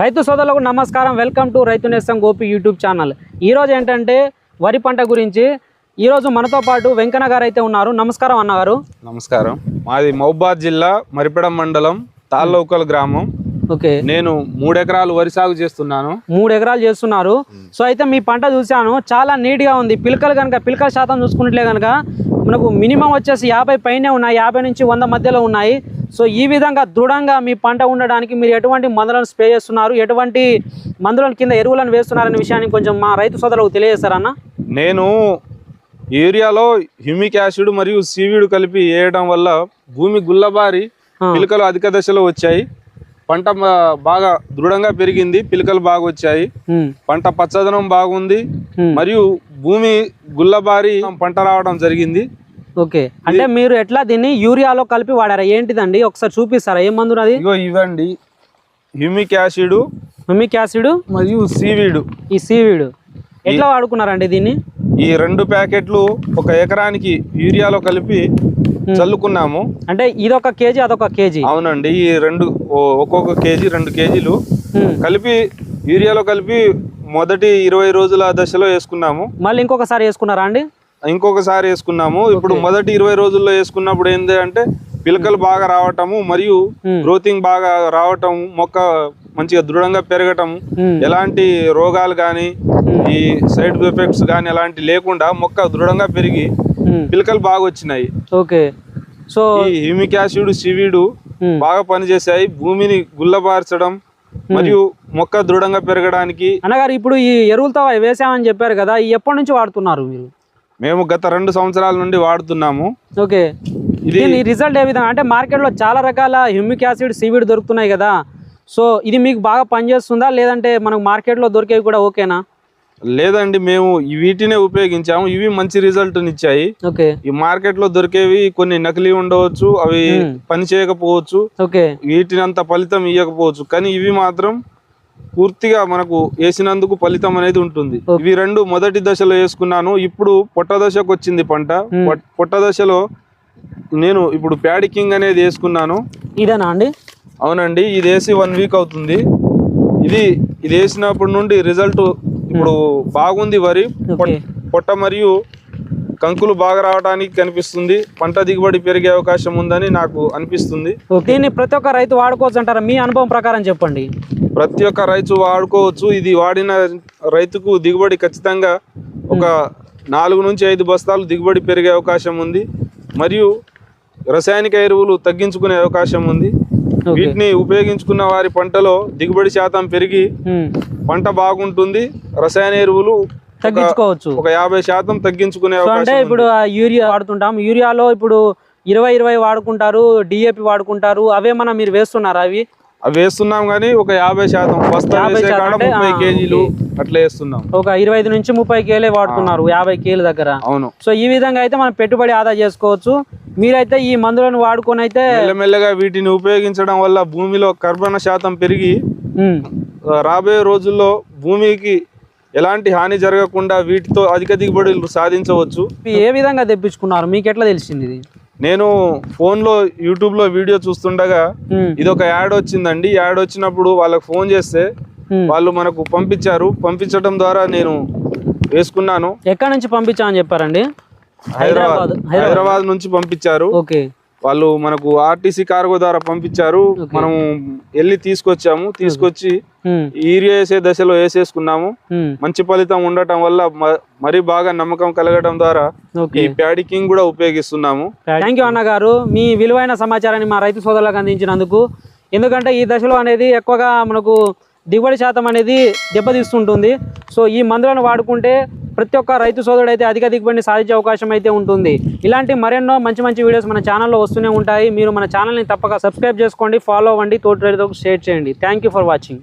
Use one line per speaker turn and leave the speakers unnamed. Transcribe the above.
రైతు సోదరులకు నమస్కారం. వెల్కమ్ టు రైతు నేస్తం గోపి యూట్యూబ్ ఛానల్. ఈరోజు ఏంటంటే వరి పంట గురించి ఈరోజు మనతో పాటు వెంకన్న గారు అయితే ఉన్నారు. నమస్కారం అన్నగారు
నమస్కారం. మాది మహబాద్ జిల్లా మరిపెడం మండలం తాళ్ళౌకల్ గ్రామం.
ఓకే.
నేను మూడు ఎకరాలు వరి సాగు చేస్తున్నాను.
మూడు ఎకరాలు చేస్తున్నారు. సో అయితే మీ పంట చూశాను. చాలా నీట్గా ఉంది. పిలకలు కనుక పిలకల శాతం చూసుకున్నట్లే కనుక మనకు మినిమం వచ్చేసి యాభై పైనే ఉన్నాయి. యాభై నుంచి వంద మధ్యలో ఉన్నాయి. సో ఈ విధంగా దృఢంగా మీ పంట ఉండడానికి మీరు ఎటువంటి మందులను స్ప్రే చేస్తున్నారు? ఎటువంటి మందులను కింద ఎరువులను వేస్తున్నారనే విషయాన్ని కొంచెం మా రైతు సోదరులకు తెలియజేస్తారన్న
నేను యూరియాలో హ్యూమిక్ యాసిడ్ మరియు సీవీడ్ కలిపి వేయడం వల్ల భూమి గుల్లబారి. పిలకలు అధిక దశలో వచ్చాయి. పంట బాగా దృఢంగా పెరిగింది పిలకలు బాగా వచ్చాయి. పంట పచ్చదనం బాగుంది. మరియు భూమి గుల్లబారి పంట రావడం జరిగింది.
ఓకే. అంటే మీరు ఎట్లా దీన్ని యూరియాలో కలిపి వాడారా? ఏంటిదండి? ఒకసారి చూపిస్తారా? ఏం మందు అది
ఇగో ఇవ్వండి. హ్యూమిక్ యాసిడ్
మిమిక్ యాసిడ్
మరియు సీవీడ్.
ఈ సీవీడ్. ఎట్లా వాడుకున్నారండి దీన్ని?
ఈ రెండు ప్యాకెట్లు ఒక ఎకరానికి యూరియాలో కలిపి చల్లుకున్నాము.
అంటే ఇదొక కేజీ అదొక కేజీ?
అవునండి. ఈ రెండు ఒక్కొక్క కేజీ రెండు కేజీలు. కలిపి యూరియాలో కలిపి మొదటి ఇరవై రోజుల దశలో వేసుకున్నాము.
మళ్ళీ ఇంకొకసారి వేసుకున్నారా అండి?
ఇంకొకసారి వేసుకున్నాము ఇప్పుడు మొదటి ఇరవై రోజుల్లో వేసుకున్నప్పుడు ఏంటి అంటే పిలకలు బాగా రావటము మరియు. గ్రోతింగ్ బాగా రావటం మొక్క మంచిగా దృఢంగా పెరగటం. ఎలాంటి రోగాలు కానీ ఈ సైడ్ ఎఫెక్ట్స్ కానీ ఎలాంటి లేకుండా మొక్క దృఢంగా పెరిగి. పిలకలు బాగా వచ్చినాయి
ఓకే సో
ఈ హ్యూమిక్ యాసిడ్ సివిడు. బాగా పనిచేశాయి భూమిని గుల్లబార్చడం మరియు మొక్క దృఢంగా పెరగడానికి
అన్నగారు ఇప్పుడు ఈ ఎరువులతో వేసామని చెప్పారు కదా ఎప్పటి నుంచి వాడుతున్నారు మీరు
మేము గత రెండు సంవత్సరాల నుండి వాడుతున్నాము.
ఓకే
ఇది
దీని రిజల్ట్ ఏ విధంగా? అంటే మార్కెట్లో చాలా రకాల హ్యూమిక్ యాసిడ్ సీవీడ్ దొరుకుతున్నాయి కదా. సో ఇది మీకు బాగా పనిచేస్తుందా? లేదంటే మనకు మార్కెట్లో దొరికేవి కూడా ఓకేనా?
లేదండి మేము వీటినే ఉపయోగించాము. ఇవి మంచి రిజల్ట్ ఇచ్చాయి
ఓకే
ఈ మార్కెట్లో దొరికేవి కొన్ని నకిలీ ఉండవచ్చు అవి
మ్మ్.
పని చేయకపోవచ్చు.
ఓకే
వీటిని అంత ఫలితం ఇవ్వకపోవచ్చు కానీ ఇవి మాత్రం పూర్తిగా మనకు వేసినందుకు ఫలితం అనేది ఉంటుంది. ఇవి రెండు మొదటి దశలో వేసుకున్నాను. ఇప్పుడు పొట్ట దశకు వచ్చింది పంట. పొట్ట దశలో నేను ఇప్పుడు ప్యాడికింగ్ అనేది వేసుకున్నాను.
ఇదేనా అండి?
అవునండి. ఇది వేసి వన్ వీక్ అవుతుంది. ఇది ఇది వేసినప్పటి నుండి రిజల్ట్ ఇప్పుడు బాగుంది వరి. పొట్ట మరియు కంకులు బాగా రావడానికి కనిపిస్తుంది. పంట దిగుబడి పెరిగే అవకాశం ఉందని నాకు అనిపిస్తుంది.
దీన్ని ప్రతి ఒక్క రైతు వాడుకోవచ్చు అంటారా? మీ అనుభవం ప్రకారం చెప్పండి.
ప్రతి ఒక్క రైతు వాడుకోవచ్చు. ఇది వాడిన రైతుకు దిగుబడి ఖచ్చితంగా ఒక నాలుగు నుంచి ఐదు బస్తాలు దిగుబడి పెరిగే అవకాశం ఉంది. మరియు రసాయనిక ఎరువులు తగ్గించుకునే అవకాశం ఉంది. వీటిని ఉపయోగించుకున్న వారి పంటలో దిగుబడి శాతం పెరిగి. పంట బాగుంటుంది. రసాయన ఎరువులు
తగ్గించుకోవచ్చు.
ఒక యాభై శాతం తగ్గించుకునే
అంటే. ఇప్పుడు ఆ యూరియా వాడుతుంటాం. యూరియాలో ఇప్పుడు ఇరవై ఇరవై వాడుకుంటారు డిఏపి వాడుకుంటారు అవేమన్నా మీరు వేస్తున్నారా అవి?
అవి వేస్తున్నాం కానీ ఒక యాభై శాతం బస్తా వేసే కాడ ముప్పై కేజీలు అట్లా వేస్తున్నాం.
ఒక ఇరవై ఐదు నుంచి ముప్పై కేలే వాడుతున్నారు యాభై కేల దగ్గర.
అవును.
సో ఈ విధంగా అయితే మనం పెట్టుబడి ఆదా చేసుకోవచ్చు. మీరైతే ఈ మందులను వాడుకొని అయితే
మెల్లమెల్లగా వీటిని ఉపయోగించడం వల్ల భూమిలో కర్బన శాతం పెరిగి రాబోయే రోజుల్లో భూమికి ఎలాంటి హాని జరగకుండా వీటితో అధిక దిగుబడులు సాధించవచ్చు.
ఏ విధంగా తెప్పించుకున్నారు? మీకు ఎట్లా తెలిసింది ఇది?
నేను ఫోన్లో యూట్యూబ్లో వీడియో చూస్తుండగా ఇది ఒక యాడ్ వచ్చిందండి. యాడ్ వచ్చినప్పుడు వాళ్ళకి ఫోన్ చేస్తే. వాళ్ళు మనకు పంపించారు. పంపించడం ద్వారా నేను వేసుకున్నాను.
ఎక్కడి నుంచి పంపించామని చెప్పారండి?
హైదరాబాద్.
హైదరాబాద్.
హైదరాబాద్ నుంచి పంపించారు.
ఓకే.
వాళ్ళు మనకు ఆర్టీసీ కార్గో ద్వారా పంపించారు. మనం వెళ్ళి తీసుకొచ్చాము. తీసుకొచ్చి ఈరియా వేసే దశలో వేసేసుకున్నాము. మంచి ఫలితం ఉండటం వల్ల మరీ బాగా నమ్మకం కలగడం ద్వారా ఈ ప్యాడికింగ్ కూడా ఉపయోగిస్తున్నాము.
థ్యాంక్ యూ అన్న గారు మీ విలువైన సమాచారాన్ని మా రైతు సోదరులకు అందించినందుకు. ఎందుకంటే ఈ దశలో అనేది ఎక్కువగా మనకు దిగుబడి శాతం అనేది దెబ్బతీస్తుంటుంది. సో ఈ మందులను వాడుకుంటే ప్రతి ఒక్క రైతు సోదరుడు అయితే అధిక దిగుబడిని సాధించే అవకాశం అయితే ఉంటుంది. ఇలాంటి మరెన్నో మంచి మంచి వీడియోస్ మన ఛానల్లో వస్తూనే ఉంటాయి. మీరు మన ఛానల్ని తప్పక సబ్స్క్రైబ్ చేసుకోండి ఫాలో అవ్వండి తోటి రైతులకు షేర్ చేయండి. Thank you for watching